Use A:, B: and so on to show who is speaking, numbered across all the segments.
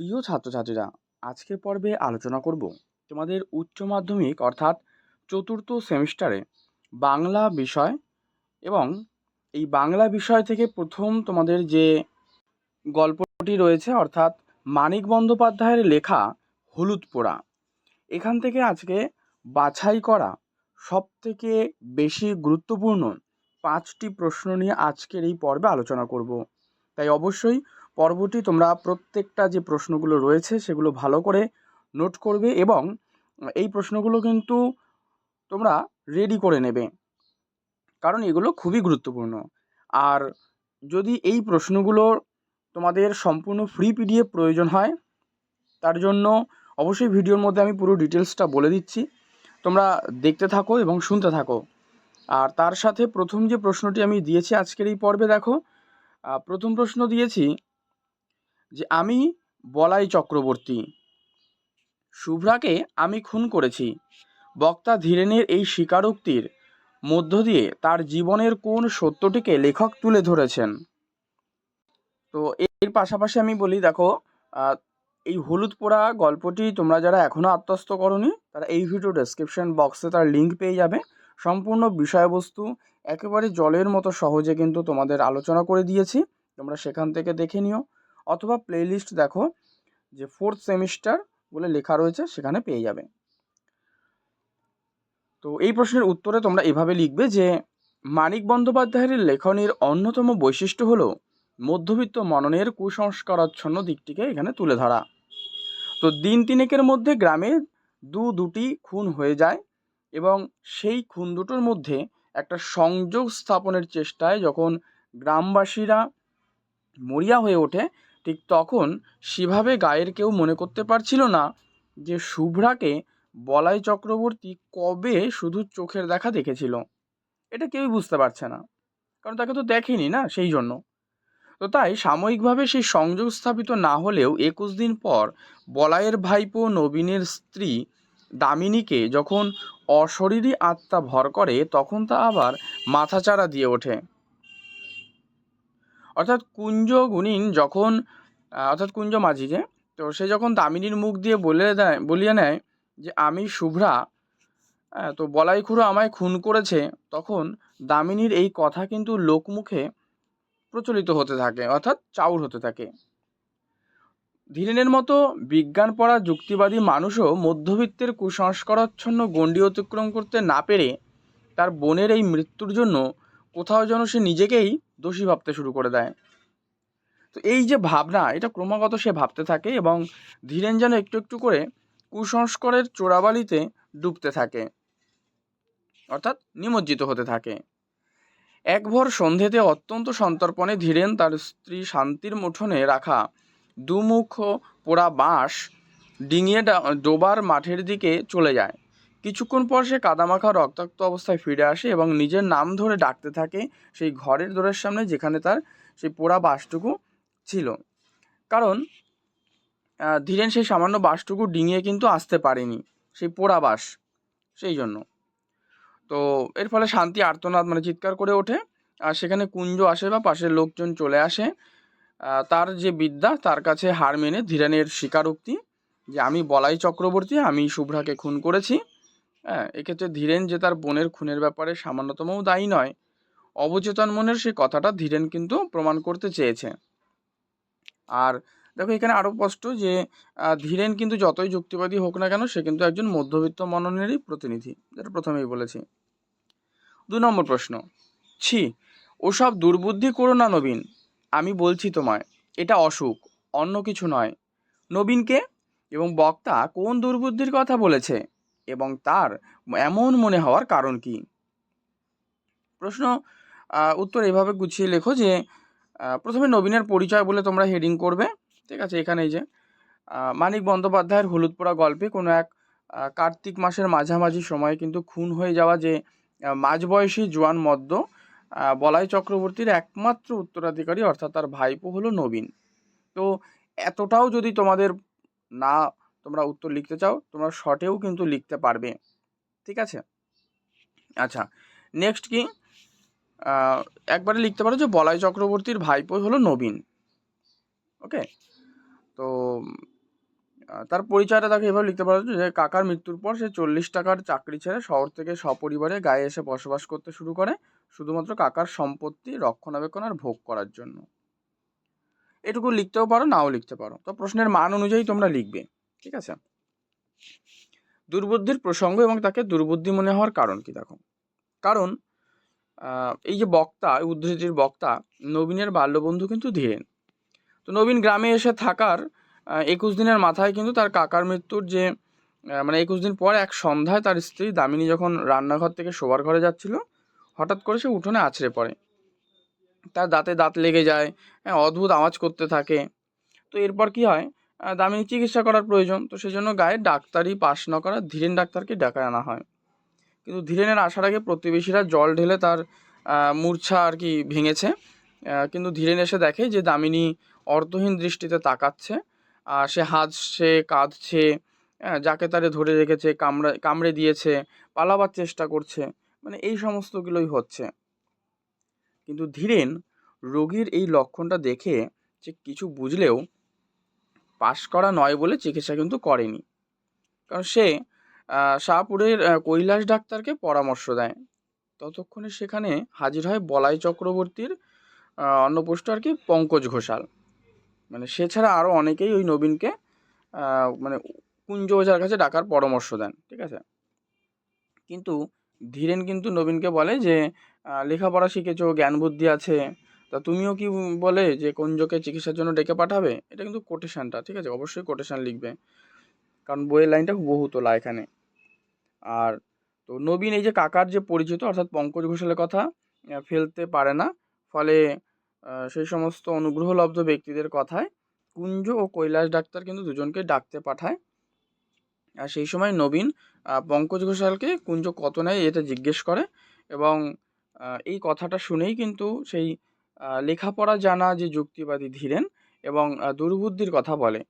A: প্রিয় ছাত্রছাত্রীরা, আজকের পর্বে আলোচনা করব তোমাদের উচ্চ মাধ্যমিক অর্থাৎ চতুর্থ সেমিস্টারে বাংলা বিষয় এবং এই বাংলা বিষয় থেকে প্রথম তোমাদের যে গল্পটি রয়েছে অর্থাৎ মানিক বন্দ্যোপাধ্যায়ের লেখা হলুদ পোড়া, এখান থেকে আজকে বাছাই করা সবথেকে বেশি গুরুত্বপূর্ণ পাঁচটি প্রশ্ন নিয়ে আজকের এই পর্বে আলোচনা করব। তাই অবশ্যই পর্বটি তোমরা প্রত্যেকটা যে প্রশ্নগুলো রয়েছে সেগুলো ভালো করে নোট করবে এবং এই প্রশ্নগুলো কিন্তু তোমরা রেডি করে নেবে। কারণ এগুলো খুবই গুরুত্বপূর্ণ। আর যদি এই প্রশ্নগুলোর তোমাদের সম্পূর্ণ ফ্রি পিডিএফ প্রয়োজন হয়, তার জন্য অবশ্যই ভিডিওর মধ্যে আমি পুরো ডিটেলসটা বলে দিচ্ছি। তোমরা দেখতে থাকো এবং শুনতে থাকো। আর তার সাথে প্রথম যে প্রশ্নটি আমি দিয়েছি আজকের এই পর্বে দেখো প্রথম প্রশ্ন দিয়েছি যে আমি বলাই চক্রবর্তী। শুভ্রাকে আমি খুন করেছি। বক্তা ধীরেনের এই স্বীকারোক্তির মধ্য দিয়ে তার জীবনের কোন সত্যটিকে লেখক তুলে ধরেছেন। তো এর পাশাপাশি আমি বলি, দেখো এই হলুদ পোড়া গল্পটি তোমরা যারা এখনও আত্মস্থ করনি, তারা এই ভিডিও ডেসক্রিপশন বক্সে তার লিঙ্ক পেয়ে যাবে। সম্পূর্ণ বিষয়বস্তু একেবারে জলের মতো সহজে কিন্তু তোমাদের আলোচনা করে দিয়েছি। তোমরা সেখান থেকে দেখে নিও। অথবা প্লেলিস্ট দেখো, যে ফোর্থ সেমিস্টার বলে লেখা রয়েছে, সেখানে পেয়ে যাবে। তো এই প্রশ্নের উত্তরে তোমরা এভাবে লিখবে যে, মানিক বন্দ্যোপাধ্যায়ের লেখনীর অন্যতম বৈশিষ্ট্য হলো মধ্যবিত্ত মননের কুসংস্কারাচ্ছন্ন দিকটিকে এখানে তুলে ধরা। তো দিন তিনেকের মধ্যে গ্রামে দু দুটি খুন হয়ে যায় এবং সেই খুন দুটোর মধ্যে একটা সংযোগ স্থাপনের চেষ্টায় যখন গ্রামবাসীরা মরিয়া হয়ে ওঠে ঠিক তখন সেভাবে গায়ের কেউ মনে করতে পারছিল না যে শুভ্রাকে বলাই চক্রবর্তী কবে শুধু চোখের দেখা দেখেছিল। এটা কেউই বুঝতে পারছে না, কারণ তাকে তো দেখেনি না সেই জন্য। তো তাই সাময়িকভাবে সেই সংযোগ স্থাপিত না হলেও একুশ দিন পর বলাইয়ের ভাইপো নবীনের স্ত্রী দামিনীকে যখন অশরীরী আত্মা ভর করে, তখন তা আবার মাথাচাড়া দিয়ে ওঠে। অর্থাৎ কুঞ্জ গুণিন যখন অর্থাৎ কুঞ্জ মাঝিকে তো সে যখন দামিনীর মুখ দিয়ে বলে দেয় বলিয়ে নেয় যে আমি শুভ্রা হ্যাঁ, তো বলাই খুড়ো আমায় খুন করেছে তখন দামিনীর এই কথা কিন্তু লোকমুখে প্রচলিত হতে থাকে অর্থাৎ চাউর হতে থাকে। ধীরেনের মতো বিজ্ঞান পড়া যুক্তিবাদী মানুষও মধ্যবিত্তের কুসংস্কারাচ্ছন্ন গণ্ডি অতিক্রম করতে না পেরে তার বোনের এই মৃত্যুর জন্য কোথাও যেন সে নিজেকেই দোষী ভাবতে শুরু করে দেয়। তো এই যে ভাবনা, এটা ক্রমাগত সে ভাবতে থাকে এবং ধীরেন যেন একটু একটু করে কুসংস্কারের চোরাবালিতে ডুবতে থাকে, অর্থাৎ নিমজ্জিত হতে থাকে। একভর সন্ধেতে অত্যন্ত সন্তর্পণে ধীরেন তার স্ত্রী শান্তির মুঠোনে রাখা দুমুখ পোড়া বাঁশ ডিঙিয়ে ডোবার মাঠের দিকে চলে যায়। কিছুক্ষণ পর সে কাদামাখা রক্তাক্ত অবস্থায় ফিরে আসে এবং নিজের নাম ধরে ডাকতে থাকে সেই ঘরের দোরের সামনে যেখানে তার সেই পোড়া বাঁশটুকু ছিল। কারণ ধীরেন সেই সামান্য বাসটুকু ডিঙিয়ে কিন্তু আসতে পারেনি, সেই পোড়া বাঁশ সেই জন্য। তো এর ফলে শান্তি, আর্তনাদ মানে চিৎকার করে ওঠে। আর সেখানে কুঞ্জ আসে বা পাশের লোকজন চলে আসে। তার যে বিদ্যা, তার কাছে হার মেনে ধীরেনের স্বীকারোক্তি যে, আমি বলাই চক্রবর্তী, আমি শুভ্রাকে খুন করেছি। হ্যাঁ এক্ষেত্রে ধীরেন যে তার বোনের খুনের ব্যাপারে সামান্যতমও দায়ী নয়। অবচেতন মনের সেই কথাটা ধীরেন কিন্তু প্রমাণ করতে চেয়েছে। আর দেখো, এখানে আরও স্পষ্ট যে ধীরেন কিন্তু যতই যুক্তিবাদী হোক না কেন, সে কিন্তু একজন মধ্যবিত্ত মননেরই প্রতিনিধি, যেটা প্রথমেই বলেছি। দু নম্বর প্রশ্ন, ছি, ওসব দুর্বুদ্ধি করো না নবীন, আমি বলছি তোমায়, এটা অসুখ, অন্য কিছু নয়। নবীনকে এবং বক্তা কোন দুর্বুদ্ধির কথা বলেছে? এবং তার এমন মনে হওয়ার কারণ কি? প্রশ্ন উত্তর এভাবে গুছিয়ে লেখো যে প্রথমে নবীনের পরিচয় বলে তোমরা হেডিং করবে, ঠিক আছে? এখানে যে মানিক বন্দ্যোপাধ্যায়ের হলুদ পোড়া গল্পে কোনো এক কার্তিক মাসের মাঝামাঝি সময়ে কিন্তু খুন হয়ে যাওয়া যে মাঝবয়সী জোয়ান মদ্য বলাই চক্রবর্তীর একমাত্র উত্তরাধিকারী, অর্থাৎ তার ভাইপো হলো নবীন। তো এতটাও যদি তোমাদের না তোমরা উত্তর লিখতে চাও, তোমরা শর্টেও কিন্তু লিখতে পারবে। ঠিক আছে? আচ্ছা নেক্সট কি? একবারে লিখতে পারো যে বলাই চক্রবর্তীর ভাইপো হলো নবীন। ওকে? তো তার পরিচয়টা তাকে এভাবে লিখতে পারো যে কাকার মৃত্যুর পর সে চল্লিশ টাকার চাকরি ছেড়ে শহর থেকে সপরিবারে গায়ে এসে বসবাস করতে শুরু করে, শুধুমাত্র কাকার সম্পত্তি রক্ষণাবেক্ষণ আর ভোগ করার জন্য। এটুকু লিখতেও পারো, নাও লিখতে পারো। তো প্রশ্নের মান অনুযায়ী তোমরা লিখবে। ঠিক আছে? দুর্বুদ্ধির প্রসঙ্গ এবং তাকে দুর্বুদ্ধি মনে হওয়ার কারণ কি দেখো? কারণ এই যে বক্তা উদ্ধৃতির বক্তা, নবীনের বাল্যবন্ধু কিন্তু ধীরেন তো নবীন গ্রামে এসে থাকার একুশ দিনের মাথায় কিন্তু তার কাকার মৃত্যুর যে মানে একুশ দিন পর এক সন্ধ্যায় তার স্ত্রী দামিনী যখন রান্নাঘর থেকে শোবার ঘরে যাচ্ছিল, হঠাৎ করে সে উঠোনে আছড়ে পড়ে। তার দাঁতে দাঁত লেগে যায় হ্যাঁ অদ্ভুত আওয়াজ করতে থাকে। তো এরপর কি হয়? দামিনী চিকিৎসা করার প্রয়োজন। তো সেজন্য গায়ে ডাক্তারি পাশ না করা ধীরেন ডাক্তারকে ডাকায় আনা হয়। কিন্তু ধীরেনের আসার আগে প্রতিবেশীরা জল ঢেলে তার মূর্ছা আর কি ভেঙেছে। কিন্তু ধীরেন এসে দেখে যে দামিনী অর্থহীন দৃষ্টিতে তাকাচ্ছে। আর সে হাসছে কাঁদছে হ্যাঁ, যাকে তারে ধরে রেখেছে কামড়ে কামড়ে দিয়েছে পালাবার চেষ্টা করছে। মানে এই সমস্তগুলোই হচ্ছে। কিন্তু ধীরেন রোগীর এই লক্ষণটা দেখে যে কিছু বুঝলেও পাশ করা নয় বলে চিকিৎসা কিন্তু করেনি। কারণ সে শাহপুরের কৈলাস ডাক্তারকে পরামর্শ দেয়। ততক্ষণে সেখানে হাজির হয় বলাই চক্রবর্তীর অন্নপুষ্ট আর কি পঙ্কজ ঘোষাল। মানে সে ছাড়া আরও অনেকেই ওই নবীনকে মানে কুঞ্জ ওঝার কাছে ডাকার পরামর্শ দেন, ঠিক আছে? কিন্তু ধীরেন কিন্তু নবীনকে বলে যে লেখাপড়া শিখেছো জ্ঞান বুদ্ধি আছে তা তুমিও কি বলে যে কুঞ্জকে চিকিৎসার জন্য ডেকে পাঠাবে? এটা কিন্তু কোটেশনটা ঠিক আছে? অবশ্যই কোটেশন লিখবে। কারণ বইয়ের লাইনটা বহু তোলা এখানে। আর তো নবীন, এই যে কাকার যে পরিচিত, অর্থাৎ পঙ্কজ ঘোষালের কথা ফেলতে পারে না। ফলে সেই সমস্ত অনুগ্রহলব্ধ ব্যক্তিদের কথায় কুঞ্জ ও কৈলাস ডাক্তার কিন্তু দুজনকে ডাকতে পাঠায়। আর সেই সময় নবীন পঙ্কজ ঘোষালকে কুঞ্জ কত নেয় এটা জিজ্ঞেস করে এবং এই কথাটা শুনেই কিন্তু সেই লেখাপড়া জানা যে যুক্তিবাদী ধীরেন এবং দুর্বুদ্ধির কথা বলে।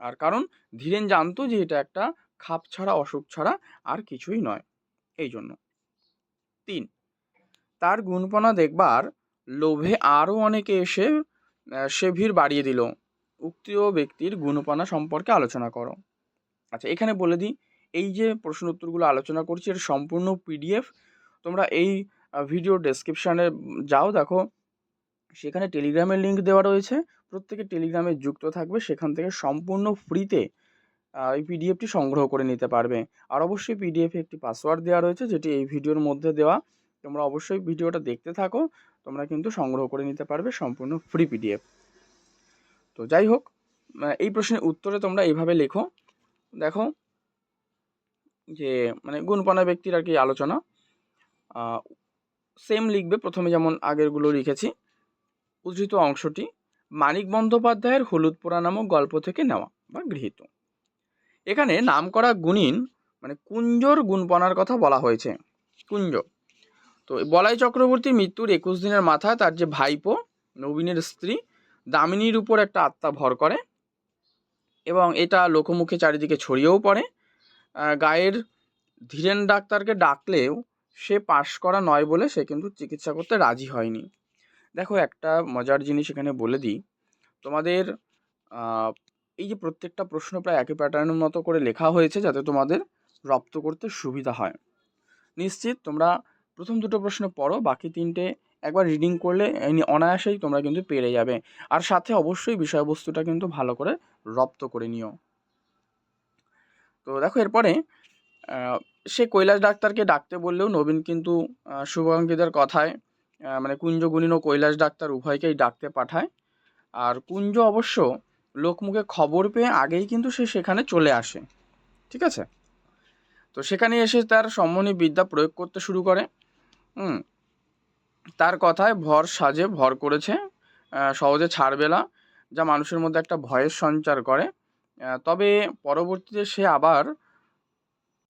A: আর কারণ, ধীরেন জানতো যে এটা একটা খাপ ছাড়া, অসুখ ছাড়া আর কিছুই নয়। এই জন্য। তিন, তার গুণপনা দেখবার লোভে আরও অনেকে এসে সে ভিড় বাড়িয়ে দিল। উক্তীয় ব্যক্তির গুণপনা সম্পর্কে আলোচনা করো। আচ্ছা এখানে বলে দিই, এই যে প্রশ্ন উত্তরগুলো আলোচনা করছি, এর সম্পূর্ণ পিডিএফ, তোমরা এই ভিডিও ডেসক্রিপশানে যাও, দেখো। সেখানে টেলিগ্রামের লিঙ্ক দেওয়া রয়েছে। প্রত্যেকে টেলিগ্রামে যুক্ত থাকবে। সেখান থেকে সম্পূর্ণ ফ্রিতে এই পিডিএফটি সংগ্রহ করে নিতে পারবে। আর অবশ্যই পিডিএফে একটি পাসওয়ার্ড দেওয়া রয়েছে, যেটি এই ভিডিওর মধ্যে দেওয়া। তোমরা অবশ্যই ভিডিওটা দেখতে থাকো। তোমরা কিন্তু সংগ্রহ করে নিতে পারবে সম্পূর্ণ ফ্রি পিডিএফ তো যাই হোক এই প্রশ্নের উত্তরে তোমরা এইভাবে লেখো। দেখো যে মানে গুণপনা ব্যক্তির আর কি আলোচনা। সেম লিখবে। প্রথমে যেমন আগেরগুলো লিখেছি। উদ্ধৃত অংশটি মানিক বন্দ্যোপাধ্যায়ের হলুদ পোড়া নামক গল্প থেকে নেওয়া বা গৃহীত। এখানে নাম করা গুণিন মানে কুঞ্জর গুণপনার কথা বলা হয়েছে। কুঞ্জ। তো বলাই চক্রবর্তীর মৃত্যুর একুশ দিনের মাথায় তার যে ভাইপো, নবীনের স্ত্রী, দামিনীর উপর একটা আত্মা ভর করে এবং এটা লোকমুখে চারিদিকে ছড়িয়েও পড়ে। গায়ের ধীরেন ডাক্তারকে ডাকলেও সে পাশ করা নয় বলে সে কিন্তু চিকিৎসা করতে রাজি হয়নি। দেখো একটা মজার জিনিস এখানে বলে দিই। তোমাদের এই যে প্রত্যেকটা প্রশ্ন প্রায় একই প্যাটার্নের মতো করে লেখা হয়েছে যাতে তোমাদের রপ্ত করতে সুবিধা হয়। নিশ্চিত তোমরা প্রথম দুটো প্রশ্ন পড়ো, বাকি তিনটে একবার রিডিং করলে অনায়াসেই তোমরা কিন্তু পেরে যাবে। আর সাথে অবশ্যই বিষয়বস্তুটা কিন্তু ভালো করে রপ্ত করে নিও। তো দেখো এরপরে সে কৈলাস ডাক্তারকে ডাকতে বললেও নবীন কিন্তু শুভাঙ্কিদের কথায় মানে কুঞ্জ গুণিন ও কৈলাস ডাক্তার উভয়কেই ডাকতে পাঠায়। আর কুঞ্জ অবশ্য লোকমুখে খবর পেয়ে আগেই কিন্তু সে সেখানে চলে আসে। ঠিক আছে? তো সেখানে এসে তার সম্মনি বিদ্যা প্রয়োগ করতে শুরু করে। হুম। তার কথায় ভর সাজে ভর করেছে সহজে ছাড়বে না, যা মানুষের মধ্যে একটা ভয়ের সঞ্চার করে। তবে পরবর্তীতে সে আবার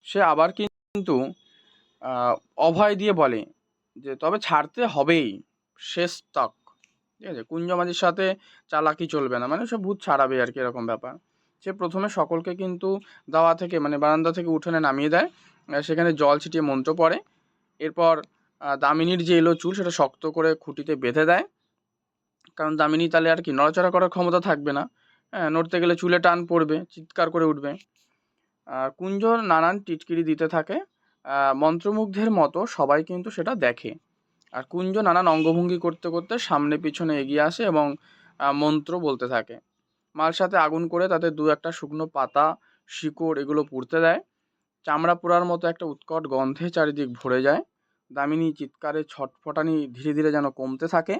A: সে আবার কিন্তু অভয় দিয়ে বলে যে তবে ছাড়তে হবেই শেষ তক ঠিক আছে? কুঞ্জমাজির সাথে চালাকি চলবে না মানে সে ভূত ছাড়াবে আর কি এরকম ব্যাপার। সে প্রথমে সকলকে কিন্তু দাওয়া থেকে মানে বারান্দা থেকে উঠোনে নামিয়ে দেয় সেখানে জল ছিটিয়ে মন্ত্র পড়ে, এরপর দামিনীর যে এলো চুল সেটা শক্ত করে খুঁটিতে বেঁধে দেয়। কারণ দামিনী তাহলে আর কি নড়াচড়া করার ক্ষমতা থাকবে না হ্যাঁ নড়তে গেলে চুলে টান পড়বে, চিৎকার করে উঠবে। আর কুঞ্জ নানান টিটকিরি দিতে থাকে মন্ত্রমুগ্ধের মতো সবাই কিন্তু সেটা দেখে। আর কুঞ্জ নানান অঙ্গভঙ্গি করতে করতে সামনে পিছনে এগিয়ে আসে এবং মন্ত্র বলতে থাকে। মাল সাথে আগুন করে তাতে দু একটা শুকনো পাতা, শিকড় এগুলো পুড়তে দেয়। চামড়া পোড়ার মতো একটা উৎকট গন্ধে চারিদিক ভরে যায়। দামিনী চিৎকারে ছটফটানি ধীরে ধীরে যেন কমতে থাকে।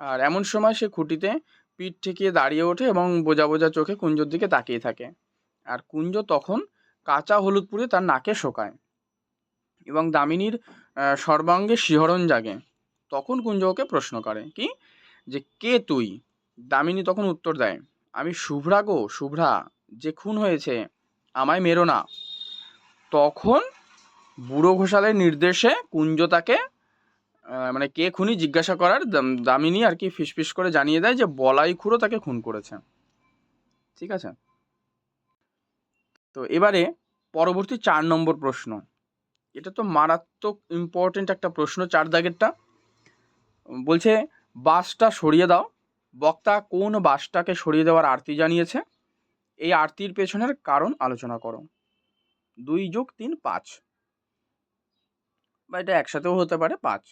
A: আর এমন সময় সে খুঁটিতে পিঠ ঠেকিয়ে দাঁড়িয়ে ওঠে এবং বোঝা বোঝা চোখে কুঞ্জর দিকে তাকিয়ে থাকে। আর কুঞ্জ তখন কাঁচা হলুদ পুড়ে তার নাকে শোকায়। এবং দামিনীর সর্বাঙ্গে শিহরণ জাগে। তখন কুঞ্জ ওকে প্রশ্ন করে, কি? যে কে তুই? দামিনী তখন উত্তর দেয়, আমি শুভ্রা গো, শুভ্রা, যে খুন হয়েছে, আমায় মেরো না। তখন বুড়ো ঘোষালের নির্দেশে কুঞ্জ তাকে মানে কে খুনি জিজ্ঞাসা করার দাম- দামিনী আর কি ফিসফিস করে জানিয়ে দেয় যে বলাই খুঁড়ো তাকে খুন করেছে। ঠিক আছে? তো এবারে পরবর্তী চার নম্বর প্রশ্ন। এটা তো মারাত্মক ইম্পর্টেন্ট একটা প্রশ্ন চার দাগেরটা বলছে, বাসটা সরিয়ে দাও। বক্তা কোন বাসটাকে সরিয়ে দেওয়ার আরতি জানিয়েছে। এই আরতির পেছনের কারণ আলোচনা করো। দুই যোগ তিন, পাঁচ। বা এটা একসাথেও হতে পারে, পাঁচ।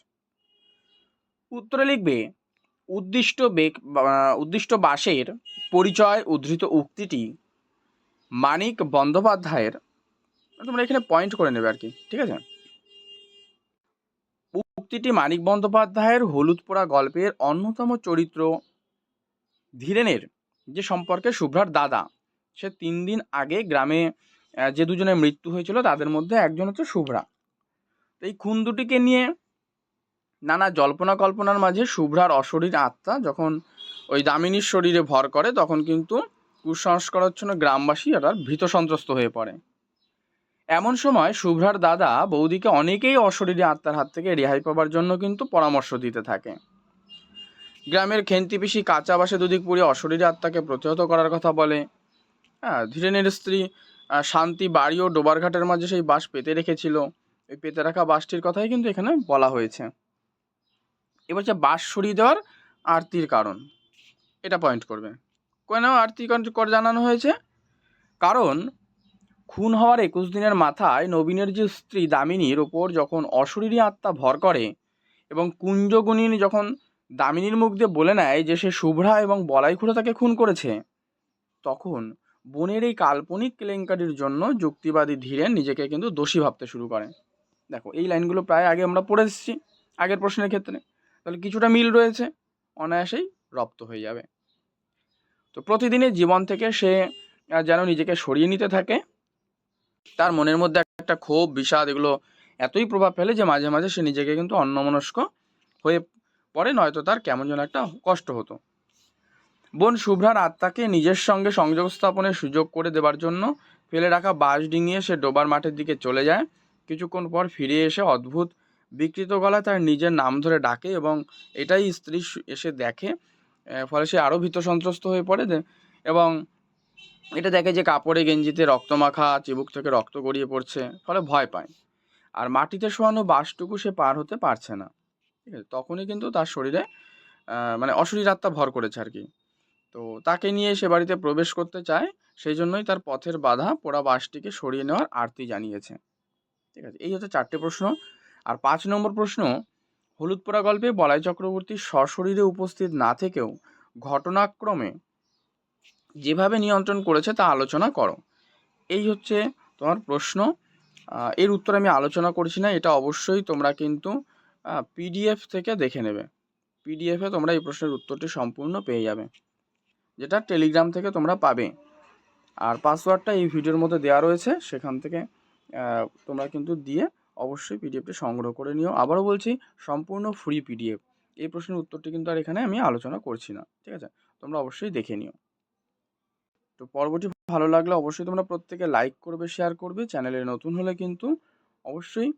A: উত্তরে লিখবে, উদ্দিষ্ট বেগ উদ্দিষ্ট বাসের পরিচয় উদ্ধৃত উক্তিটি মানিক বন্দ্যোপাধ্যায়ের তোমরা এখানে পয়েন্ট করে নেবে আর কি, ঠিক আছে? উক্তিটি মানিক বন্দ্যোপাধ্যায়ের হলুদ পোড়া গল্পের অন্যতম চরিত্র ধীরেনের, যে সম্পর্কে শুভ্রার দাদা। সে তিন দিন আগে গ্রামে যে দুজনের মৃত্যু হয়েছিল, তাদের মধ্যে একজন হচ্ছে শুভ্রা। এই খুন দুটিকে নিয়ে নানা জল্পনা কল্পনার মাঝে শুভ্রার অশরীর আত্মা যখন ওই দামিনীর শরীরে ভর করে, তখন কিন্তু কুসংস্কারচ্ছন্ন গ্রামবাসী আর ভীত সন্ত্রস্ত হয়ে পড়ে। এমন সময় শুভ্রার দাদা বৌদিকে অনেকেই অশরীরী আত্মার হাত থেকে রেহাই পাবার জন্য কিন্তু পরামর্শ দিতে থাকে। গ্রামের খেন্তি পিসি কাঁচা বাসে দুদিক পুড়িয়ে অশরীরী আত্মাকে প্রতিহত করার কথা বলে। হ্যাঁ ধীরেনের স্ত্রী শান্তি বাড়ি ও ডোবারঘাটের মাঝে সেই বাস পেতে রেখেছিল। ওই পেতে রাখা বাসটির কথাই কিন্তু এখানে বলা হয়েছে। এবার যে বাঁশ সরিয়ে দেওয়ার আরতির কারণ, এটা পয়েন্ট করবে। কেন আরতি কর জানানো হয়েছে। কারণ খুন হওয়ার একুশ দিনের মাথায় নবীনের যে স্ত্রী দামিনীর ওপর যখন অশরীরী আত্মা ভর করে এবং কুঞ্জগুণিন যখন দামিনীর মুখ দিয়ে বলে নেয় যে সে শুভ্রা এবং বলাই বলাইখুড়ো তাকে খুন করেছে, তখন বোনের এই কাল্পনিক কেলেঙ্কারির জন্য যুক্তিবাদী ধীরেন নিজেকে কিন্তু দোষী ভাবতে শুরু করে। দেখো, এই লাইনগুলো প্রায় আগে আমরা পড়ে এসেছি আগের প্রশ্নের ক্ষেত্রে। তাহলে কিছুটা মিল রয়েছে, অনায়াসেই রপ্ত হয়ে যাবে। তো প্রতিদিনের জীবন থেকে সে যেন নিজেকে সরিয়ে নিতে থাকে তার মনের মধ্যে একটা ক্ষোভ, বিষাদ এগুলো এতই প্রভাব ফেলে যে মাঝে মাঝে সে নিজেকে কিন্তু অন্যমনস্ক হয়ে পড়ে, নয়তো তার কেমন যেন একটা কষ্ট হতো। বোন শুভ্রার আত্মাকে নিজের সঙ্গে সংযোগ স্থাপনের সুযোগ করে দেবার জন্য ফেলে রাখা বাঁশ ডিঙিয়ে সে ডোবার মাঠের দিকে চলে যায়। কিছুক্ষণ পর ফিরে এসে অদ্ভুত বিকৃত গলায় তার নিজের নাম ধরে ডাকে এবং এটাই স্ত্রী এসে দেখে ফলে সে আরও ভীত সন্ত্রস্ত হয়ে পড়ে এবং এটা দেখে যে কাপড়ে গেঞ্জিতে রক্তমাখা চিবুক থেকে রক্ত গড়িয়ে পড়ছে, ফলে ভয় পায়। আর মাটিতে শোয়ানো বাঁশটুকু সে পার হতে পারছে না। ঠিক আছে, তখনই কিন্তু তার শরীরে মানে অশরীর আত্মা ভর করেছে আর কি। তো তাকে নিয়ে সে বাড়িতে প্রবেশ করতে চায়, সেই জন্যই তার পথের বাধা পোড়া বাঁশটিকে সরিয়ে নেওয়ার আরতি জানিয়েছে। ঠিক আছে, এই হচ্ছে চারটে প্রশ্ন। আর পাঁচ নম্বর প্রশ্ন হলুদ পোড়া গল্পে বলাই চক্রবর্তী সশরীরে উপস্থিত না থেকেও ঘটনাক্রমে যেভাবে নিয়ন্ত্রণ করেছে তা আলোচনা করো। এই হচ্ছে তোমার প্রশ্ন। এর উত্তর আমি আলোচনা করছি না, এটা অবশ্যই তোমরা কিন্তু পিডিএফ থেকে দেখে নেবে। পিডিএফে তোমরা এই প্রশ্নের উত্তরটি সম্পূর্ণ পেয়ে যাবে, যেটা টেলিগ্রাম থেকে তোমরা পাবে। আর পাসওয়ার্ডটা এই ভিডিওর মধ্যে দেওয়া রয়েছে, সেখান থেকে তোমরা কিন্তু দিয়ে অবশ্যই পিডিএফটি সংগ্রহ করে নিও। আবারও বলছি, সম্পূর্ণ ফ্রি পিডিএফ এই প্রশ্নের উত্তরটি কিন্তু আর এখানে আমি আলোচনা করছি না, ঠিক আছে? তোমরা অবশ্যই দেখে নিও। তো পরবর্তী ভালো লাগলে অবশ্যই তোমরা প্রত্যেকে লাইক করবে শেয়ার করবে। চ্যানেলে নতুন হলে কিন্তু অবশ্যই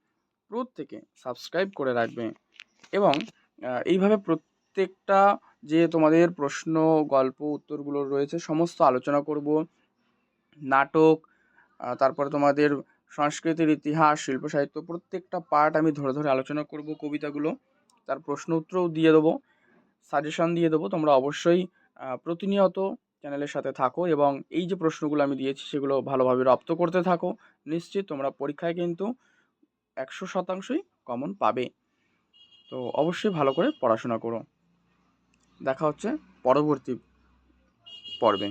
A: প্রত্যেকে সাবস্ক্রাইব করে রাখবে। এবং এইভাবে প্রত্যেকটা যে তোমাদের প্রশ্ন, গল্প, উত্তরগুলো রয়েছে, সমস্ত আলোচনা করব। নাটক তারপরে তোমাদের সংস্কৃতির ইতিহাস, শিল্প, সাহিত্য প্রত্যেকটা পার্ট আমি ধরে ধরে আলোচনা করব কবিতাগুলো। তার প্রশ্ন উত্তরও দিয়ে দেবো সাজেশন দিয়ে দেবো। তোমরা অবশ্যই প্রতিনিয়ত চ্যানেলের সাথে থাকো এবং এই যে প্রশ্নগুলো আমি দিয়েছি সেগুলো ভালোভাবে রপ্ত করতে থাকো। নিশ্চিত তোমরা পরীক্ষায় কিন্তু একশো শতাংশই কমন পাবে। তো অবশ্যই ভালো করে পড়াশোনা করো। দেখা হচ্ছে পরবর্তী পর্বে।